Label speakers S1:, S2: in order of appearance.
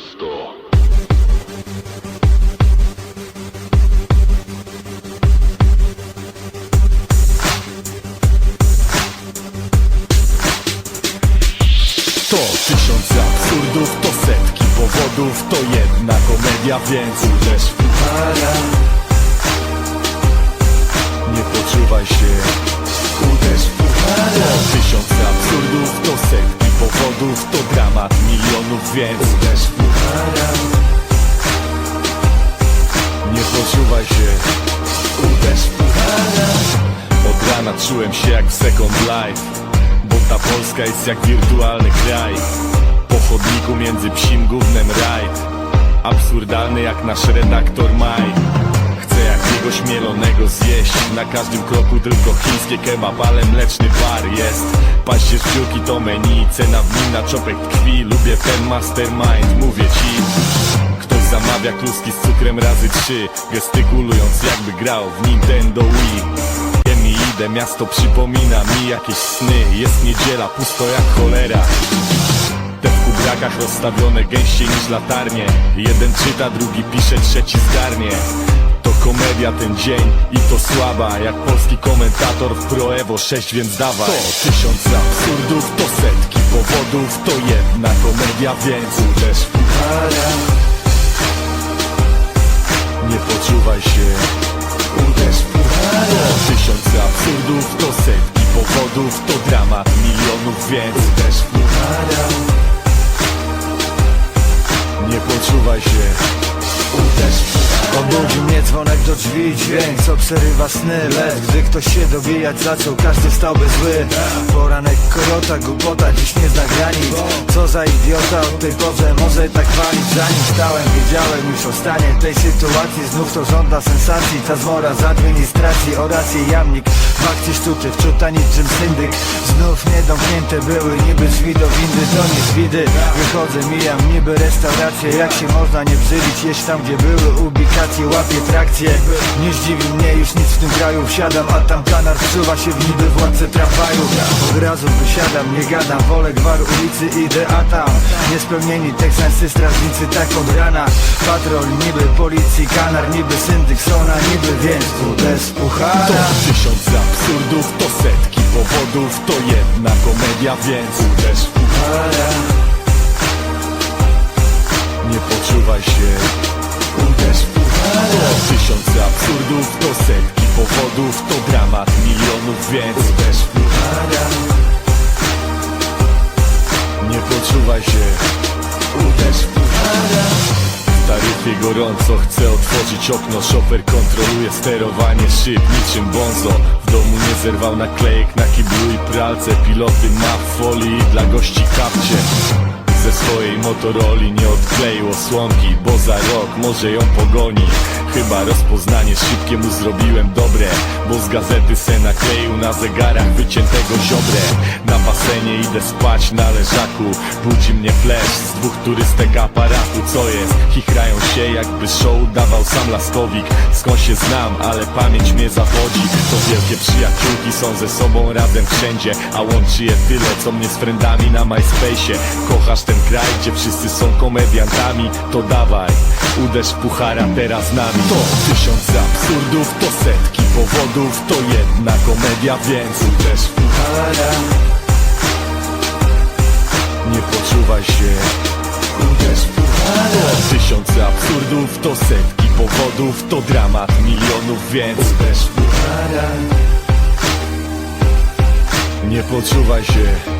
S1: miasto.
S2: To tysiące absurdów, to setki powodów To jedna komedia, więc uderz w powodów To dramat milionów, więc uderz w Nie poczuwaj się Uderz w puchara. Od rana czułem się jak w Second Life Bo ta Polska jest jak wirtualny kraj. Po chodniku między psim gównem rajd Absurdalny jak nasz redaktor Maj Jakiegoś mielonego zjeść. Na każdym kroku tylko chińskie kebab Ale mleczny bar jest. Październiuki to menu Cena w nim na czopek tkwi. Lubię ten mastermind, mówię ci. Ktoś zamawia kluski z cukrem razy trzy Gestykulując jakby grał w Nintendo Wii. Wiem i idę, miasto przypomina mi jakieś sny. Jest niedziela, pusto jak cholera. Te w kubrakach rozstawione gęściej niż latarnie. Jeden czyta, drugi pisze, trzeci zgarnie To komedia ten dzień i to słaba Jak polski komentator w Pro Evo 6, więc dawaj. To tysiąc absurdów, to setki powodów To jedna komedia, więc uderz w puchara Nie poczuwaj się. Uderz w puchara To tysiące absurdów, to setki powodów To dramat milionów, więc uderz w puchara Nie poczuwaj się
S3: Obudzi mnie dzwonek do drzwi, dźwięk co przerywa sny. Lecz gdy ktoś się dobijać zaczął, każdy stałby zły. Poranek kojota, głupota, dziś nie zna granic. Co za idiota, od tej porze może tak walić Zanim stałem, wiedziałem już o stanie tej sytuacji. Znów to żąda sensacji, ta zmora z administracji oraz jej jamnik W akcji sztuczy, wczuta niczym syndyk. Znów niedomknięte były, niby drzwi do windy, z widy Wychodzę, mijam niby restaurację, jak się można nie brzydzić Jeść tam, gdzie były ubikacje, łapię trakcję Nie zdziwi mnie już nic w tym kraju Wsiadam, a tam kanar wsuwa się w niby władcę tramwaju. Od razu wysiadam, nie gadam, wolę gwar ulicy, idę, a tam Niespełnieni teksańscy strażnicy tak od rana. Patrol niby policji, kanar niby syndyk, sona niby Więc uderz z
S2: To
S3: puchara
S2: tysiąc absurdów, to setki powodów To jedna komedia, więc uderz puchara. Nie poczuwaj się Uderz w puchara. To tysiąc absurdów, to setki powodów To dramat milionów, więc w puchara. Nie poczuwaj się. Uderz w puchara. W taryfie gorąco chcę otworzyć okno. Szofer kontroluje sterowanie szyb niczym bonzo. W domu nie zerwał naklejek na kiblu i pralce. Piloty ma w folii dla gości kapcie ze swojej Motoroli nie odkleił osłonki Bo za rok może ją pogoni Chyba rozpoznanie szybkie mu zrobiłem dobre Bo z gazety se nakleił na zegarach wyciętego ziobrę. Na basenie idę spać na leżaku Budzi mnie flash z dwóch turystek aparatu. Co jest? Chichrają się jakby show dawał sam Laskowik. Skąd się znam, ale pamięć mnie zawodzi. To wielkie przyjaciółki są ze sobą razem wszędzie A łączy je tyle co mnie z friendami na MySpace'ie Kochasz ten kraj, gdzie wszyscy są komediantami? To dawaj, uderz puchara teraz nami. To tysiąc absurdów, to setki powodów To jedna komedia, więc uderz puchara. Nie poczuwaj się. Uderz puchara. Tysiące absurdów, to setki powodów To dramat milionów, więc uderz puchara. Nie poczuwaj się